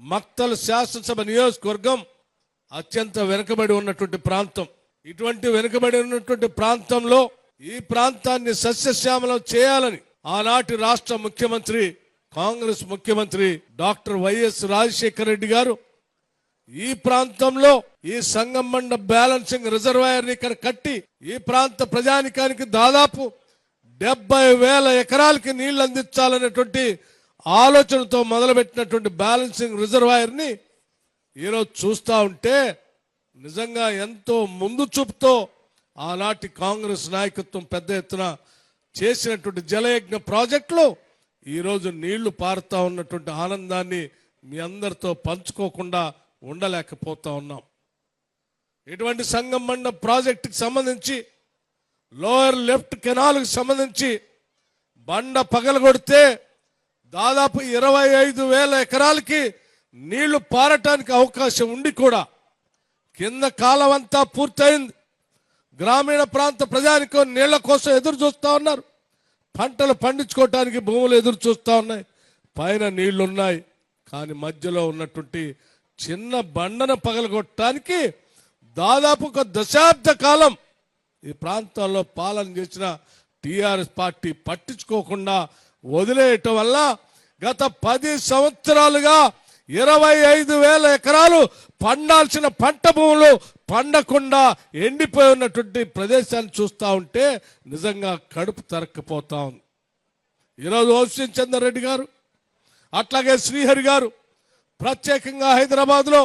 మక్తల్ శాసనసభ నియోజకవర్గం అత్యంత వెనుకబడి ఉన్నటువంటి ప్రాంతం. ఇటువంటి వెనుకబడి ఉన్నటువంటి ప్రాంతంలో ఈ ప్రాంతాన్ని సస్యశ్యామలం చేయాలని ఆనాటి రాష్ట్ర ముఖ్యమంత్రి కాంగ్రెస్ ముఖ్యమంత్రి డాక్టర్ వైఎస్ రాజశేఖర రెడ్డి గారు ఈ ప్రాంతంలో ఈ సంగమండ బ్యాలెన్సింగ్ రిజర్వాయర్ ఇక్కడ కట్టి ఈ ప్రాంత ప్రజానికానికి దాదాపు డెబ్బై వేల ఎకరాలకి నీళ్ళు అందించాలనేటువంటి ఆలోచనతో మొదలుపెట్టినటువంటి బ్యాలెన్సింగ్ రిజర్వాయర్ని ఈరోజు చూస్తూ ఉంటే నిజంగా ఎంతో ముందు చూపుతో ఆనాటి కాంగ్రెస్ నాయకత్వం పెద్ద ఎత్తున చేసినటువంటి జలయజ్ఞ ప్రాజెక్టులో ఈరోజు నీళ్ళు పారుతా ఉన్నటువంటి ఆనందాన్ని మీ అందరితో పంచుకోకుండా ఉండలేకపోతా ఉన్నాం. ఇటువంటి సంగం మండ ప్రాజెక్టుకి సంబంధించి లోయర్ లెఫ్ట్ కెనాల్కి సంబంధించి బండ పగలగొడితే దాదాపు ఇరవై ఐదు వేల ఎకరాలకి నీళ్ళు పారటానికి అవకాశం ఉండి కూడా కింద కాలం అంతా పూర్తయింది. గ్రామీణ ప్రాంత ప్రజానికం నీళ్ళ కోసం ఎదురు చూస్తూ ఉన్నారు. పంటలు పండించుకోవటానికి భూములు ఎదురు చూస్తూ ఉన్నాయి. పైన నీళ్ళున్నాయి. కానీ మధ్యలో ఉన్నటువంటి చిన్న బండను పగలగొట్టడానికి దాదాపు ఒక దశాబ్ద కాలం ఈ ప్రాంతాల్లో పాలన చేసిన టీఆర్ఎస్ పార్టీ పట్టించుకోకుండా వదిలేయటం వల్ల గత పది సంవత్సరాలుగా ఇరవై ఐదు వేల ఎకరాలు పండాల్సిన పంట భూములు పండకుండా ఎండిపోయి ఉన్నటువంటి ప్రదేశాన్ని చూస్తా ఉంటే నిజంగా కడుపు తరక్కపోతా ఉంది. ఈరోజు ఓషన్ చందర్ రెడ్డి గారు అట్లాగే శ్రీహరి గారు ప్రత్యేకంగా హైదరాబాద్లో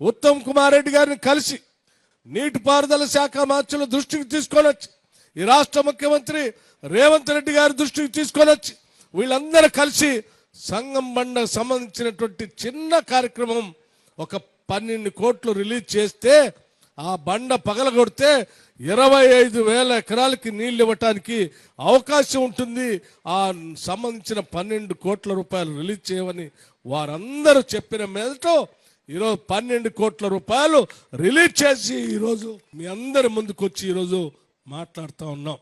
ఉత్తమ్ కుమార్ రెడ్డి గారిని కలిసి నీటిపారుదల శాఖ మార్చుల దృష్టికి తీసుకొని వచ్చి ఈ రాష్ట్ర ముఖ్యమంత్రి రేవంత్ రెడ్డి గారి దృష్టికి తీసుకొని వచ్చి వీళ్ళందరూ కలిసి సంఘం బండ సంబంధించినటువంటి చిన్న కార్యక్రమం ఒక పన్నెండు కోట్లు రిలీజ్ చేస్తే ఆ బండ పగలగొడితే ఇరవై ఐదు వేల ఎకరాలకి నీళ్ళు ఇవ్వటానికి అవకాశం ఉంటుంది. ఆ సంబంధించిన పన్నెండు కోట్ల రూపాయలు రిలీజ్ చేయమని వారందరూ చెప్పిన మీదట ఈరోజు పన్నెండు కోట్ల రూపాయలు రిలీజ్ చేసి ఈరోజు మీ అందరి ముందుకు వచ్చి ఈరోజు మాట్లాడుతూ ఉన్నాం.